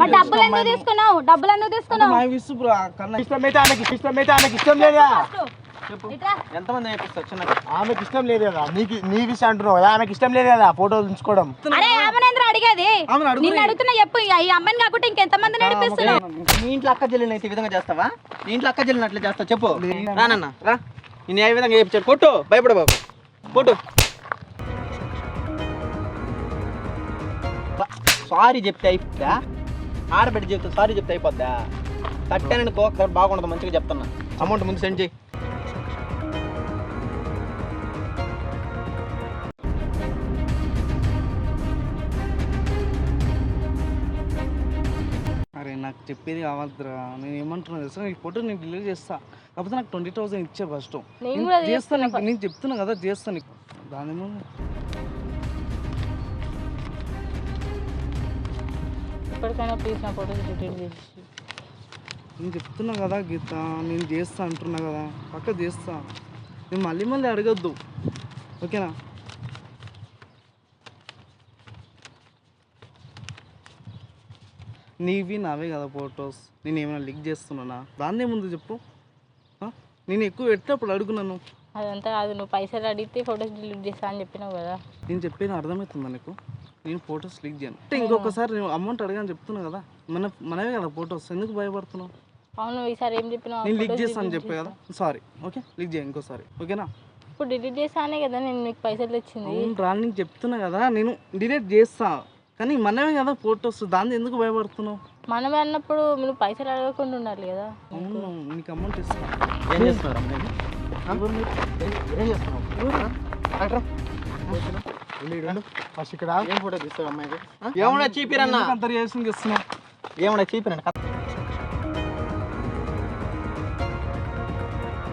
మరి డబ్బులు ఎందుకు తీసుకున్నావు? డబ్బులు ఎందుకు తీసుకున్నావు? ఇష్టమైతే ఆమెకి ఇష్టమైతే ఆమెకి ఇష్టం లేదా? చెప్పు. ఎంతమంది నేర్పిస్తారు ఆమెకి ఇష్టం లేదు కదా నీకు నీ విషయం అంటున్నావు కదా ఆమెకి ఇష్టం లేదు కదా ఫోటోలు ఉంచుకోవడం అరే ఆమెనేంద్ర అడిగేది? నిన్ను అడుగుతున్నా చెప్పు ఇక ఈ అమ్మాయిని కాకుండా ఇంకెంతమంది నడిపిస్తున్నావు? నీ ఇంట్లో అక్క చెల్లెలు అయితే ఈ విధంగా చేస్తావా? నీ ఇంట్లో అక్క అట్లా చేస్తావు? చెప్పు. రానన్న రా నేను ఏ విధంగా చేయించాడు కొట్టు భయపడ బాబు. కొట్టు. సారీ చెప్తే అయిపోద్దా ఆడబిడ్డ చెప్తే సారీ చెప్తే అయిపోద్దా? కట్టాననుకో ఒకసారి బాగుండదు మంచిగా చెప్తున్నా. అమౌంట్ ముందు సెండ్ చేయి. అరే నాకు చెప్పేది కావాలరా. నేను ఏమంటున్నా తెలుసా? ఈ ఫోటో నేను డిలీట్ చేస్తా. కాకపోతే నాకు ట్వంటీ థౌసండ్ ఇచ్చే ఫస్ట్ చేస్తాను నేను చెప్తున్నా కదా చేస్తాను నీకు. దాని ఇప్పటికైనా ప్లీజ్ నా ఫోటోస్ డిలీట్ చేసి. నేను చెప్తున్నా కదా గీత నేను చేస్తా అంటున్నా కదా పక్క చేస్తా. నేను మళ్ళీ మళ్ళీ అడగద్దు. ఓకేనా? నీవి నావే కదా ఫొటోస్ నేను ఏమైనా లిక్ చేస్తున్నానా? దాన్నే ముందు చెప్పు? నేను ఎక్కువ పెట్టినప్పుడు అడుగున్నాను. అదంతా కాదు నువ్వు పైసలు అడిగితే ఫోటోస్ డిలీట్ చేస్తా అని చెప్పినావు కదా. నేను చెప్పేది అర్థమవుతుందా నీకు? నేను ఫొటోస్ లిక్ చేయను. అంటే ఇంకొకసారి నేను అమౌంట్ అడగని చెప్తున్నా కదా మన మనవే కదా ఫొటోస్ ఎందుకు భయపడుతున్నావు? అవును ఈసారి ఏం చెప్పినావు నేను లిక్ చేస్తాను చెప్పే కదా. సారీ ఓకే లిక్ చేయ ఇంకోసారి ఓకేనా ఇప్పుడు డిలీట్ చేస్తానే కదా నేను నీకు పైసలు తెచ్చింది. రా నీకు చెప్తున్నా కదా నేను డిలీట్ చేస్తా. కానీ మనమే కదా ఫొటోస్ దాన్ని ఎందుకు భయపడుతున్నావు? మనమే అన్నప్పుడు నువ్వు పైసలు అడగకుండా ఉండాలి కదా. అవును నీకు అమౌంట్ ఇస్తా. ఏం చేస్తున్నారు అమ్మాయి ఏం చేస్తున్నావు. ఫస్ట్ ఇక్కడ. ఏం ఫోటో తీస్తావు అమ్మాయికి? ఆ? ఏమన్నా చీపిరన్నా? అంత రియాక్షన్ ఇస్తున్నావు ఏమన్నా చీపిరన్నా?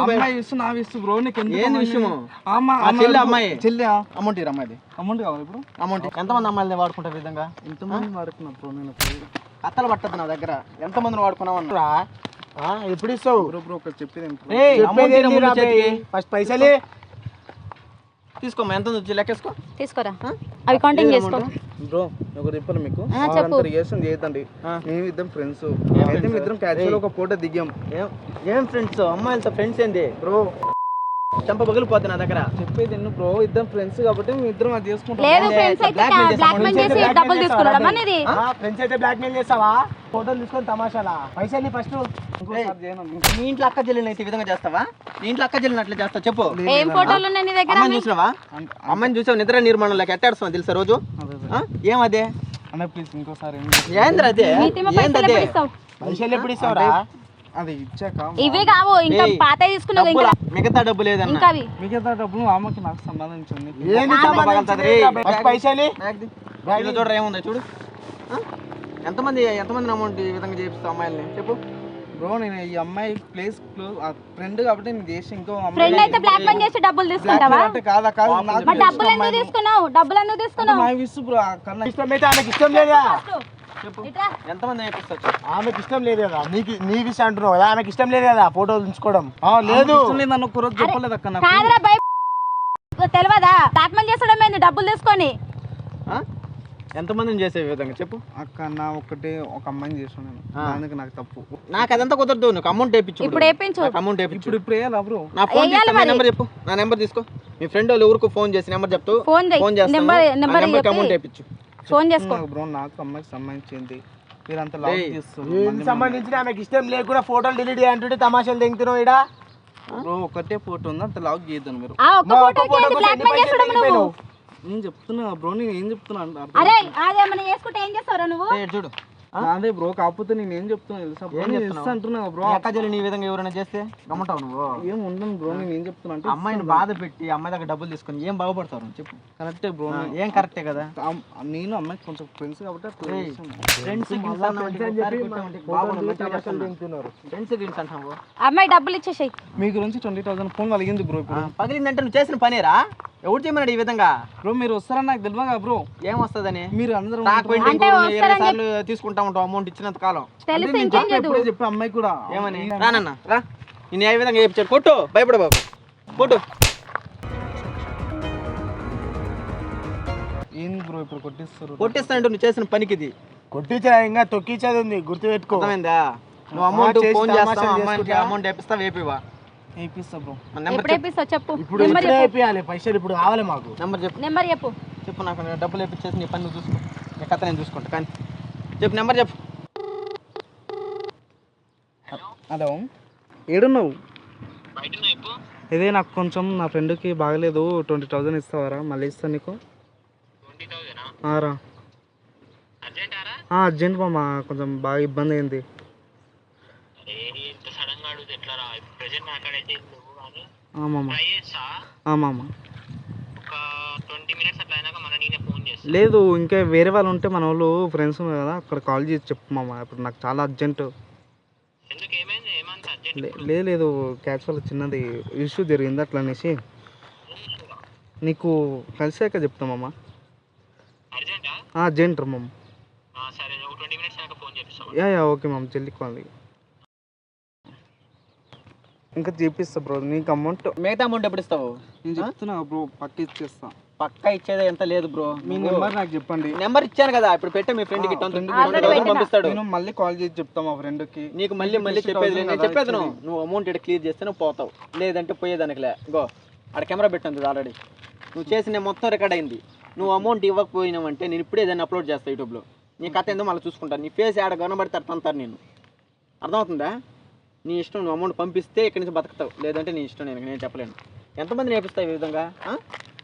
అమ్మాయి ఇస్తు నా ఇస్తు బ్రో నీకు ఏంది అమ్మాయి? విషయము? చెల్లి అమ్మాయి. చెల్లి. అమౌంట్ ఇరు అమ్మాయిది? అమౌంట్ కావాలి ఇప్పుడు? అమౌంట్ ఎంతమంది అమ్మాయిలు వాడుకుంటారు విధంగా? ఎంతమంది వాడుకున్నా బ్రో నేను? కత్తలు పట్టదు నా దగ్గర. ఎంతమందిని వాడుకున్నావు అన్నా? ఎప్పుడు ఇస్తావు? బ్రో బ్రో ఒకటి చెప్పేది? ఫస్ట్ పైసలే. తీసుకోమ్మా ఎంత ఉంది? వచ్చి లెక్కేసుకో. తీసుకోరా? అవి కౌంటింగ్ చేసుకో. బ్రో చెప్పాలి మీకు. చెప్పు. మేము ఇద్దరం ఫ్రెండ్స్ అయితే ఇద్దరం క్యాజువల్. ఒక ఫోటో దిగాం. ఏం ఫ్రెండ్స్ అమ్మాయిలతో ఫ్రెండ్స్ ఏంది? బ్రో. చెంప పగిలిపోద్ది నా దగ్గర. చెప్పేది ఎన్ను బ్రో. ఇద్దరం ఫ్రెండ్స్ కాబట్టి మీ ఇద్దరం అది చేసుకుంటాం. లేదు ఫ్రెండ్స్ అయితే? బ్లాక్ మెయిల్ చేసి డబ్బులు తీసుకున్నాడు అనేది ఫ్రెండ్స్ అయితే బ్లాక్ మెయిల్ చేస్తావా? ఫోటోలు తీసుకొని తమాషాలా? పైసలు ఫస్ట్ ఇంకోసారి చేయను. నీ ఇంట్లో అక్క చెల్లెలు అయితే ఈ విధంగా చేస్తావా? నీ ఇంట్లో అక్క చెల్లెలు అట్లా చేస్తావు? చెప్పు. ఏం ఫోటోలు ఉన్నాయి నీ దగ్గర? అమ్మాయిని చూసినావా? అమ్మాయిని చూసావు నిద్ర నిర్మాణంలోకి ఎట్టాడుస్తున్నావు తెలుసా రోజు? ఏమదే అన్న ప్లీజ్ ఇంకోసారి ఏంద్ర అదే? పైసలు ఏందదే? ఎప్పుడు ఇస్తావు పైసలు ఎప్పుడు ఇస్తావురా అది ఇచ్చాక ఇవే కావు ఇంకా పాత తీసుకున్నావు ఇంకా. డబ్బులా? మిగతా డబ్బు లేదన్న. ఇంకా మిగతా డబ్బులు ఆమెకి నాకు సంబంధించింది. ఏంది పైసలు? చూడరా ఏముందో చూడు? ఎంతమంది ఎంతమంది అమౌంట్ ఈ విధంగా చేపిస్తావు అమ్మాయిల్ని? చెప్పు. బ్రో నేను ఈ అమ్మాయి ప్లేస్ క్లోజ్ ఫ్రెండ్ కాబట్టి నేను చేసి ఇంకో ఫ్రెండ్ అయితే బ్లాక్ మెయిల్ చేసి డబ్బులు తీసుకుంటావా? అంటే కాదా కాదు నాకు మరి డబ్బులు ఎందుకు తీసుకున్నావు? డబ్బులు ఎందుకు తీసుకున్నావు? నా విసు బ్రో కన్నా ఇష్టమైతే ఆమెకి ఇష్టం లేదా? చెప్పు. ఎంతమంది నేర్పిస్తారు ఆమెకి ఇష్టం లేదు కదా నీకు నీ విషయం అంటున్నావు కదా ఆమెకి ఇష్టం లేదు కదా ఫోటోలు ఉంచుకోవడం లేదు. ఇష్టం నన్ను ఒక్కరోజు చెప్పలేదు అక్క నాకు. తెలియదా? బ్లాక్ మెయిల్ చేసడం డబ్బులు తీసుకొని. ఆ? ఎంతమందిని చేసే విధంగా? చెప్పు. అక్క నా ఒకటే ఒక అమ్మాయిని చేసాను నేను ఆ. అందుకు నాకు తప్పు. నాకు అదంతా కుదరదు నీకు అమౌంట్ వేయించు ఇప్పుడు వేపించు అమౌంట్ వేయించు. ఇప్పుడు ఇప్పుడు వేయాలా బ్రో నా ఫోన్ మరి. నెంబర్ చెప్పు. నా నెంబర్ తీసుకో. మీ ఫ్రెండ్ వాళ్ళు ఎవరికి ఫోన్ చేసి నెంబర్ చెప్తూ ఫోన్. ఫోన్ చేస్తాను. నెంబర్- అమౌంట్ వేయించు. ఫోన్ చేసుకో. బ్రో నాకు అమ్మాయికి సంబంధించింది. మీరంతా లాక్ చేస్తారు సంబంధించిన ఆమెకి ఇష్టం లేకుండా ఫోటోలు డిలీట్ చేయంటుంటే తమాషాలు దిగుతున్నావు ఇడా బ్రో ఒకటే ఫోటో ఉంది అంత లాక్ చేయొద్దు మీరు. నేను చెప్తున్నా బ్రో? నేను ఏం చెప్తున్నా? అరే అదేమన్నా చేసుకుంటే ఏం చేస్తావురా నువ్వు? చూడు. అదే బ్రో కాకపోతే నేను ఏం చెప్తున్నా తెలుసా బ్రో? అంటున్నా బ్రో నీ విధంగా ఎవరైనా చేస్తే గమ్మంటావు నువ్వు. ఏం ఉండను బ్రో నేను ఏం చెప్తున్నా అంటే అమ్మాయిని బాధ పెట్టి అమ్మాయి దగ్గర డబ్బులు తీసుకొని ఏం బాగుపడతావు నువ్వు చెప్పు. కరెక్టే బ్రో. ఏం కరెక్టే కదా? నేను అమ్మాయికి కొంచెం ఫ్రెండ్స్ కాబట్టి. ఫ్రెండ్స్ ఫ్రెండ్స్ అంటావు అమ్మాయి డబ్బులు ఇచ్చేసాయి. మీ గురించి ట్వంటీ థౌసండ్ ఫోన్ కలిగింది బ్రో ఇప్పుడు. పగిలిందంటే నువ్వు చేసిన పనేరా? ఎవరు చేయమన్నాడు ఈ విధంగా? బ్రో మీరు వస్తారని నాకు తెలియదా బ్రో? ఏం వస్తుందని? మీరు అందరూ తీసుకుంటా ఉంటావు అమౌంట్ ఇచ్చినంత కాలం. తెలిసి ఇంకేం ఎప్పుడే చెప్పి అమ్మాయి కూడా. ఏమని? రానన్న రా. నేను ఏ విధంగా చెప్తాడు కొట్టు భయపడ బాబు. కొట్టు. ఏంది బ్రో ఇప్పుడు కొట్టిస్తారు కొట్టిస్తానంటే నువ్వు చేసిన పనికి ఇది కొట్టించా ఇంకా తొక్కిచ్చేది ఉంది గుర్తుపెట్టుకో. అర్థమైందా? నువ్వు అమౌంట్ ఫోన్ చేస్తావు అమ్మాయికి. అమౌంట్ వేపిస్తా వేపివా వేపిస్తా బ్రో నెంబర్ వేపిస్తావు చెప్పు? ఇప్పుడు అయిపోయాలి పైసలు ఇప్పుడు కావాలి మాకు. నెంబర్ చెప్పు. నెంబర్ చెప్పు. చెప్పు నాకు నేను డబ్బులు వేపించేసి నీ పని నువ్వు చూసుకో. నీ కథ నేను చూసుకుంటా కానీ. చెప్పు నెంబర్ చెప్పు. హలో. ఏడున్నావు? ఇదే నాకు కొంచెం నా ఫ్రెండ్కి బాగలేదు ట్వంటీ థౌజండ్ ఇస్తావారా? మళ్ళీ ఇస్తాను నీకు. ఆ, రా. ఆ, అర్జెంట్ మామ కొంచెం బాగా ఇబ్బంది అయింది. ఆ, మామ. ఆ, మామ. లేదు ఇంకా వేరే వాళ్ళు ఉంటే మన వాళ్ళు ఫ్రెండ్స్ ఉన్నారు కదా అక్కడ కాల్ చేసి చెప్పు మామ ఇప్పుడు నాకు చాలా అర్జెంట్ లే- లేదు లేదు క్యాచువల్ చిన్నది ఇష్యూ జరిగింది అట్లా అనేసి. నీకు కలిసాక చెప్తామమ్మా అర్జెంట్ మమ్మ యా యా ఓకే మమ్మ జల్దీ కాల్ ఇంకా చేపిస్తా బ్రో నీకు అమౌంట్ మిగతా అమౌంట్ ఎప్పుడు ఇస్తావు? నేను చెప్తున్నా బ్రో పక్క ఇచ్చేస్తా పక్కా ఇచ్చేది ఎంత లేదు బ్రో. మీ నెంబర్ నాకు చెప్పండి. నెంబర్ ఇచ్చాను కదా ఇప్పుడు పెట్టే మీ కి పెట్టినా. పంపిస్తాడు. నేను మళ్ళీ కాల్ చేసి చెప్తా మా ఫ్రెండ్కి నీకు మళ్ళీ మళ్ళీ చెప్పేది. నేను చెప్పేది నువ్వు అమౌంట్ ఇక్కడ క్లియర్ చేస్తే నువ్వు పోతావు. లేదంటే పోయేదానికిలే గో. ఆడ కెమెరా పెట్టింది ఆల్రెడీ నువ్వు చేసిన మొత్తం రికార్డ్ అయింది. నువ్వు అమౌంట్ ఇవ్వకపోయినావంటే నేను ఇప్పుడే దాన్ని అప్లోడ్ చేస్తాను యూట్యూబ్లో. నీ కథ ఏందో మళ్ళీ చూసుకుంటాను నీ ఫేస్ ఆడ కనబడితే అంటారు నేను అర్థమవుతుందా? నీ ఇష్టం నువ్వు అమౌంట్ పంపిస్తే ఇక్కడి నుంచి బతుకుతావు? లేదంటే నీ ఇష్టం నేను నేను చెప్పలేను. ఎంతమంది నేర్పిస్తావు ఈ విధంగా? ఆ?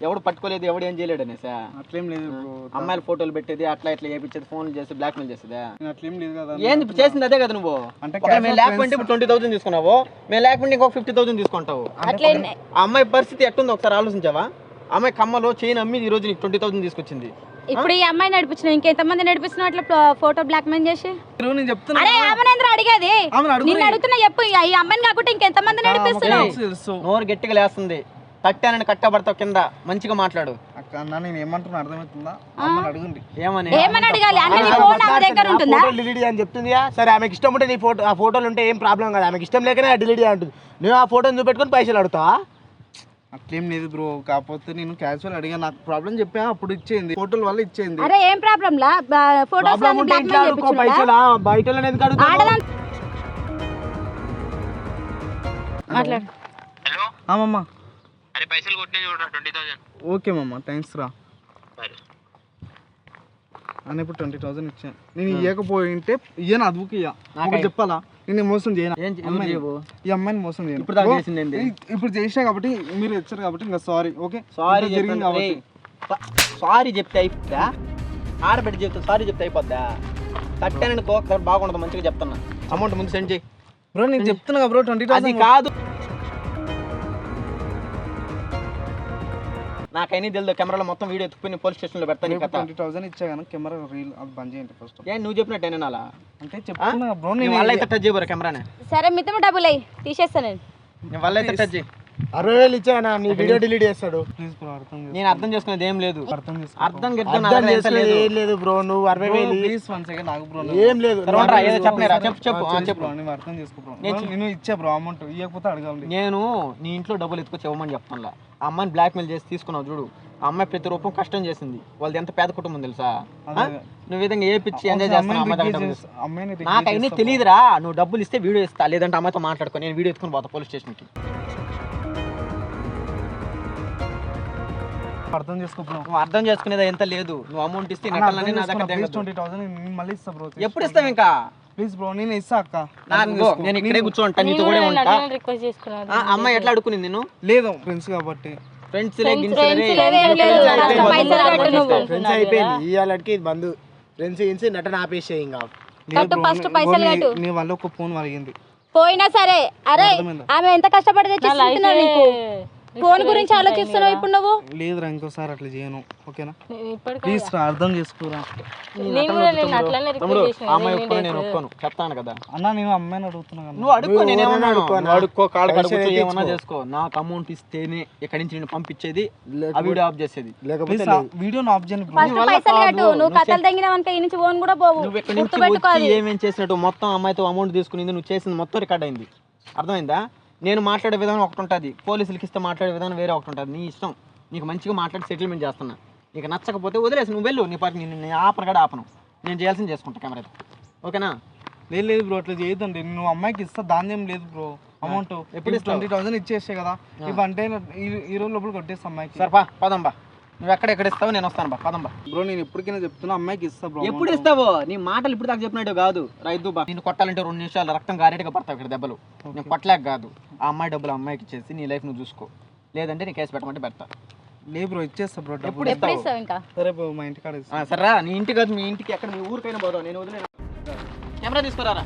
ఎవడు పట్టుకోలేదు ఎవడు ఏం చేయలేడు అనేసా అట్లేం లేదు బ్రో. అమ్మాయిల ఫోటోలు పెట్టేది అట్లా ఇట్లా చేపించేది ఫోన్లు చేసి బ్లాక్మెయిల్ చేసేదా? నేను అట్లేం లేదు కదా. ఏంది ఇప్పుడు చేసింది అదే కదా నువ్వు? అంటే ఒకవేళ మేము లేకపోతే ఇప్పుడు ట్వంటీ థౌసండ్ తీసుకున్నావు మేము లేకపోతే ఇంకొక ఫిఫ్టీ థౌసండ్ తీసుకుంటావు. అట్లే ఆ అమ్మాయి పరిస్థితి ఎట్టుందో? ఒకసారి ఆలోచించావా? ఆ అమ్మాయి కమ్మలో చైన్ అమ్మి ఈ రోజు నీకు ట్వంటీ థౌసండ్ తీసుకొచ్చింది. ఇప్పుడు ఈ అమ్మాయి నడిపించిన ఇంకెంతమంది నడిపిస్తున్నావు అట్లా ఫోటో బ్లాక్ మెయిల్ చేసి? నేను చెప్తున్నా అరే ఆమెనేంద్ర అడిగేది. నిన్ను అడుగుతున్నా చెప్పు. ఈ అమ్మాయిని కాకుండా ఇంకెంతమంది నడిపిస్తున్నావు నోరు గట్టిగా లేస్తుంది. కట్టానని కట్టబడతావు కింద. మంచిగా మాట్లాడు. అక్క అన్న నేను ఏమంటున్నా అర్థమవుతుందా? అమ్మని అడగండి. ఏమని? ఏమని అడగాలి? అంటే నీ ఫోన్ ఆమె దగ్గర ఉంటుందా? ఫోటోలు డిలీట్ అని చెప్తుందిగా. సరే ఆమెకి ఇష్టం ఉంటే నీ ఫోటో ఆ ఫోటోలు ఉంటే ఏం ప్రాబ్లం కాదు. ఆమెకి ఇష్టం లేకనే డిలీట్ అంటుంది. నువ్వు ఆ ఫోటోని చూపెట్టుకొని పైసలు అడుగుతావా? అట్లేం లేదు బ్రో. కాకపోతే నేను క్యాజువల్ అడిగా నాకు ప్రాబ్లం చెప్పా అప్పుడు ఇచ్చేయింది ఫోటోల వల్ల ఇచ్చేయింది అరే ఏం ప్రాబ్లం లా? ఫోటోస్ ప్రాబ్లం ఉంటే ఇంట్లో అడుక్కో పైసలు ఆ, బయట ఎందుకు అడుగుతావు మాట్లాడు. అమ్మమ్మ అరే పైసలు కొట్టినా చూడరా ట్వంటీ థౌసండ్ ఓకే మమ్మ థ్యాంక్స్ రా. అని ఇప్పుడు ట్వంటీ థౌసండ్ ఇచ్చాను నేను ఇవ్వకపోయింటే ఇయ్యను అదుపుకి ఇయ్య ఒకటి చెప్పాలా? నేను మోసం చేయను? ఈ అమ్మాయిని మోసం చేయను. ఇప్పుడు ఇప్పుడు చేసినా కాబట్టి మీరు ఇచ్చారు కాబట్టి ఇంకా సారీ ఓకే? సారీ జరిగింది కాబట్టి. సారీ చెప్తే అయిపోద్దా? ఆడబిడ్డ చెప్తే సారీ చెప్తే అయిపోద్దా? కట్టానని ఒకసారి బాగుండదు మంచిగా చెప్తున్నా. అమౌంట్ ముందు సెండ్ చేయి. బ్రో నేను చెప్తున్నా బ్రో ట్వంటీ థౌసండ్ కాదు. నాకైనా తెలియదు కెమెరాలో మొత్తం వీడియో ఎత్తుకుని పోలీస్ స్టేషన్లో పెడతాను ఈ కథ. ట్వంటీ థౌసండ్ ఇచ్చా కానీ కెమెరా రీల్ అది బంద్ చేయండి ఫస్ట్ ఏ నువ్వు చెప్పినట్టు నేను అలా అంటే చెప్తున్నా బ్రో నేను అయితే టచ్ చేయబోరా కెమెరానే? సరే మిత్తము డబ్బులు అయ్యి? తీసేస్తాను నేను. అయితే టచ్ చేయి. అరవై వేలు ఇచ్చానా నీ వీడియో డిలీట్ చేస్తాడు. ప్లీజ్ బ్రో అర్థం చేసుకో. నేను అర్థం చేసుకునేది ఏం లేదు. అర్థం చేసుకో. అర్థం గిర్థం అర్థం చేసుకునేది లేదు. ఏం లేదు బ్రో నువ్వు అరవై వేలు ప్లీజ్ వన్ సెకండ్ నాకు బ్రో ఏం లేదు తర్వాత రా, ఏదో చెప్పు చెప్పు ఆ, చెప్పు. నేను అర్థం చేసుకో బ్రో. నేను ఇచ్చా బ్రో అమౌంట్ ఇవ్వకపోతే అడగాలి. నేను నీ ఇంట్లో డబ్బులు ఎత్తుకొచ్చి ఇవ్వమని చెప్తానులా ఆ అమ్మాయిని బ్లాక్మెయిల్ చేసి తీసుకున్నావు చూడు. ఆ అమ్మాయి ప్రతి రూపం కష్టం చేసింది. వాళ్ళది ఎంత పేద కుటుంబం తెలుసా? ఆ? నువ్వు ఈ విధంగా ఏ పిచ్చి ఎంజాయ్ చేస్తున్నావు అమ్మాయి దగ్గర డబ్బులు ఇస్తే. అమ్మాయిని నాకు అయినా తెలియదురా నువ్వు డబ్బులు ఇస్తే వీడియో ఇస్తా. లేదంటే అమ్మాయితో మాట్లాడుకో. నేను వీడియో ఎత్తుకుని పోతా పోలీస్ స్టేషన్కి. అర్థం చేసుకో నువ్వు అర్థం చేసుకునేది ఎంత లేదు. నువ్వు అమౌంట్ ఇస్తే నటనని నా దగ్గర ప్లీజ్ తెగదు. ట్వంటీ థౌసండ్ నేను మళ్ళీ ఇస్తా బ్రో ఎప్పుడు ఇస్తావు ఇంకా? ప్లీజ్ బ్రో నేను ఇస్తా అక్క. నాకు. నేను ఇక్కడే కూర్చోంటా నీతో కూడా ఉంటా. ఆ, అమ్మాయి ఎట్లా అడుకునింది నేను లేదు ఫ్రెండ్స్ కాబట్టి. ఫ్రెండ్స్ ఫ్రెండ్స్ అయిపోయింది. ఇవాళకి ఇది బంధు ఫ్రెండ్స్ ఇన్సి నటన ఆపేసే ఇంకా. లేదు bro, first నీ- పైసలు నీ- కట్టు. నీ వల్ల ఒక ఫోన్ వలిగింది. పోయినా సరే అరే? ఆమె ఎంత కష్టపడి తెచ్చిస్తున్నా నీకు? ఫోన్ గురించి ఆలోచిస్తున్నావు ఇప్పుడు నువ్వు? లేదురా ఇంకోసారి అట్లా చేయను ఓకేనా? ప్లీజ్ రా అర్థం చేసుకోరా. నీ నటన వద్దు తమ్ముడు. తమ్ముడు ఆ అమ్మాయి ఒప్పుకొని నేను ఒప్పుకోను. చెప్తాను కదా. అన్న నేను అమ్మాయిని అడుగుతున్నా కదా. నువ్వు అడుక్కో నువ్వు నేనేమన్నా ఎవరైనా అడుక్కో కడుక్కో అయితే ఏమన్నా. చేసుకో. నాకు అమౌంట్ ఇస్తేనే ఇక్కడి నుంచి నేను పంపించేది ఆ లేకపోతే- వీడియో ఆఫ్ చేసేది. లేకపోతే please video off bro. First పైసలు కట్టు నువ్వు కథలు తగ్గినావనుక ఈ నుంచి ఫోన్ కూడా పోవు. నువ్వు ఇక్కడి నుంచి. ఏమేం చేసినట్టు మొత్తం అమ్మాయితో అమౌంట్ తీసుకునింది నువ్వు చేసింది మొత్తం రికార్డ్ అయింది. అర్థమైందా? నేను మాట్లాడే విధానం ఒకటి ఉంటుంది పోలీసులకి ఇస్తే మాట్లాడే విధానం వేరే ఒకటి ఉంటుంది నీ ఇష్టం. నీకు మంచిగా మాట్లాడి సెటిల్మెంట్ చేస్తున్నా. నీకు నచ్చకపోతే వదిలేసి నువ్వు వెళ్ళు. నీ పాటి నేను ఆపను కూడా ఆపను. నేను చేయాల్సింది చేసుకుంటా కెమెరా ఓకేనా? లేదు లేదు బ్రో అట్లా చేయొద్దండి. నువ్వు అమ్మాయికి ఇస్తా దాని ఏం లేదు బ్రో. అమౌంట్ ఎప్పుడు? ట్వంటీ థౌసండ్ ఇచ్చేసే కదా. ఇవంటే ఈ- ఈ రోజు లోపల కొట్టేస్తా అమ్మాయికి. సరే పా పదంబా నువ్వు ఎక్కడ ఎక్కడ ఇస్తావు నేను వస్తాను బా. పదంబా. బ్రో నేను ఎప్పటికైనా చెప్తున్నా అమ్మాయికి ఇస్తా బ్రో ఎప్పుడు ఇస్తావో? నీ మాటలు ఇప్పుడు దాకా చెప్పినట్టు కాదు. రైతు బా. నేను కొట్టాలంటే రెండు నిమిషాలు రక్తం గారేట్టుగా పడతావు ఇక్కడ దెబ్బలు. నేను కొట్టలేక కాదు. ఆ అమ్మాయి డబ్బులు అమ్మాయికి ఇచ్చేసి నీ లైఫ్ నువ్వు చూసుకో. లేదంటే నీ కేసు పెట్టమంటే పెడతా. లేదు బ్రో ఇచ్చేస్తా బ్రో ఎప్పుడు ఇస్తావు? ఇంకా? సరే బ్రో మా ఇంటికాడ ఇస్తా. ఆ, సరేరా నీ ఇంటికి కాదు మీ ఇంటికి ఎక్కడ మీ ఊరికైనా పోదాం నేను వదిలేను? కెమెరా తీసుకురారా?